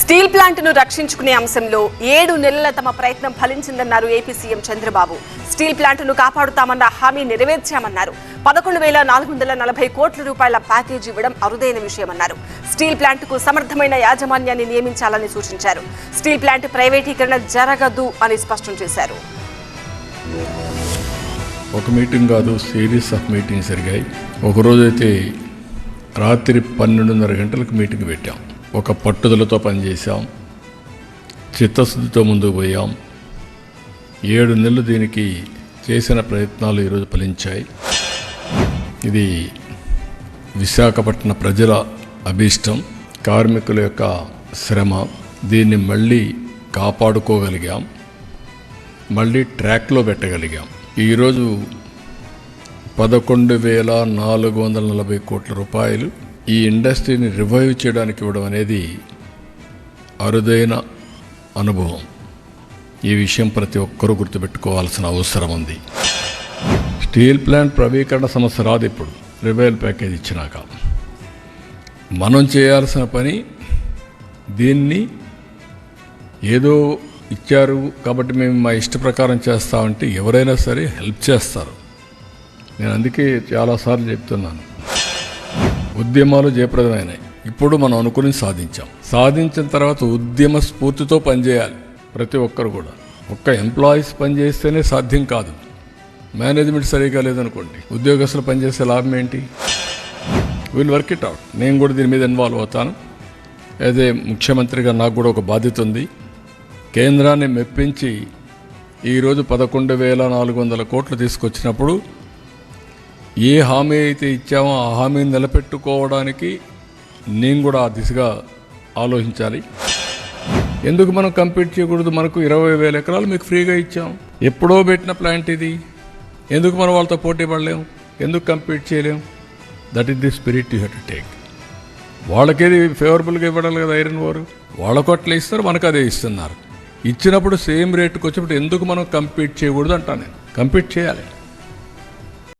Steel ప్లాంట్ను రక్షించుకునే అంశంలో ఏడు నెలల తమ ప్రయత్నం ఫలించిందన్నారు ఏపీ సీఎం చంద్రబాబు. స్టీల్ ప్లాంట్ను కాపాడుతామన్న హామీ నెరవేర్చామన్నారు. పదకొండు వేల నాలుగు వందల నలభై కోట్ల రూపాయల ప్యాకేజీ ఇవ్వడం అరుదైన విషయమన్నారు. స్టీల్ ప్లాంట్కు సమర్థమైన యాజమాన్యాన్ని నియమించాలని సూచించారు. స్టీల్ ప్లాంట్ ప్రైవేటీకరణ జరగదు అని స్పష్టం చేశారు. ఒక మీటింగ్ కాదు సిరీస్ ఆఫ్ మీటింగ్స్ జరిగాయి. ఒకరోజైతే రాత్రి పన్నెండున్నర గంటలకు మీటింగ్ పెట్టాం. ఒక పట్టుదలతో పనిచేశాం. చిత్తశుద్ధితో ముందుకు పోయాం. ఏడు నెలలు దీనికి చేసిన ప్రయత్నాలు ఈరోజు ఫలించాయి. ఇది విశాఖపట్నం ప్రజల అభీష్టం కార్మికుల యొక్క శ్రమ. దీన్ని మళ్ళీ కాపాడుకోగలిగాం. మళ్ళీ ట్రాక్లో పెట్టగలిగాం. ఈరోజు పదకొండు వేల నాలుగు వందల నలభై కోట్ల రూపాయలు ఈ ఇండస్ట్రీని రివైవ్ చేయడానికి ఇవ్వడం అనేది అరుదైన అనుభవం. ఈ విషయం ప్రతి ఒక్కరూ గుర్తుపెట్టుకోవాల్సిన అవసరం ఉంది. స్టీల్ ప్లాంట్ ప్రవీకరణ సమస్య రాదు ఇప్పుడు. రివైల్ ప్యాకేజ్ ఇచ్చినాక. మనం చేయాల్సిన పని దీన్ని ఏదో ఇచ్చారు కాబట్టి మేము మా ఇష్ట ప్రకారం చేస్తామంటే ఎవరైనా సరే హెల్ప్ చేస్తారు. నేను అందుకే చాలాసార్లు చెప్తున్నాను. ఉద్యమాలు జయప్రదమైనాయి. ఇప్పుడు మనం అనుకుని సాధించాం. సాధించిన తర్వాత ఉద్యమ స్ఫూర్తితో పనిచేయాలి. ప్రతి ఒక్కరు కూడా. ఒక్క ఎంప్లాయీస్ పనిచేస్తేనే సాధ్యం కాదు. మేనేజ్మెంట్ సరిగా లేదనుకోండి ఉద్యోగస్తులు పనిచేసే లాభం ఏంటి? విల్ వర్క్ ఇట్ అవుట్ నేను కూడా దీని మీద ఇన్వాల్వ్ అవుతాను. అదే ముఖ్యమంత్రిగా నాకు కూడా ఒక బాధ్యత ఉంది. కేంద్రాన్ని మెప్పించి ఈరోజు పదకొండు వేల నాలుగు వందల కోట్లు తీసుకొచ్చినప్పుడు ఏ హామీ అయితే ఇచ్చామో ఆ హామీని నిలబెట్టుకోవడానికి నేను కూడా ఆ దిశగా ఆలోచించాలి. ఎందుకు మనం కంపీట్ చేయకూడదు? మనకు ఇరవై వేల ఎకరాలు మీకు ఫ్రీగా ఇచ్చాం. ఎప్పుడో పెట్టిన ప్లాంట్ ఇది. ఎందుకు మనం వాళ్ళతో పోటీ పడలేం? ఎందుకు కంపీట్ చేయలేం? That is the spirit you have to take వాళ్ళకేది ఫేవరబుల్గా ఇవ్వడాలి కదా ఐరన్ వారు? వాళ్ళకు అట్లా ఇస్తారు మనకు అదే ఇస్తున్నారు. ఇచ్చినప్పుడు సేమ్ రేటుకు వచ్చినప్పుడు ఎందుకు మనం కంపీట్ చేయకూడదు అంటాను నేను. కంపీట్ చేయాలి.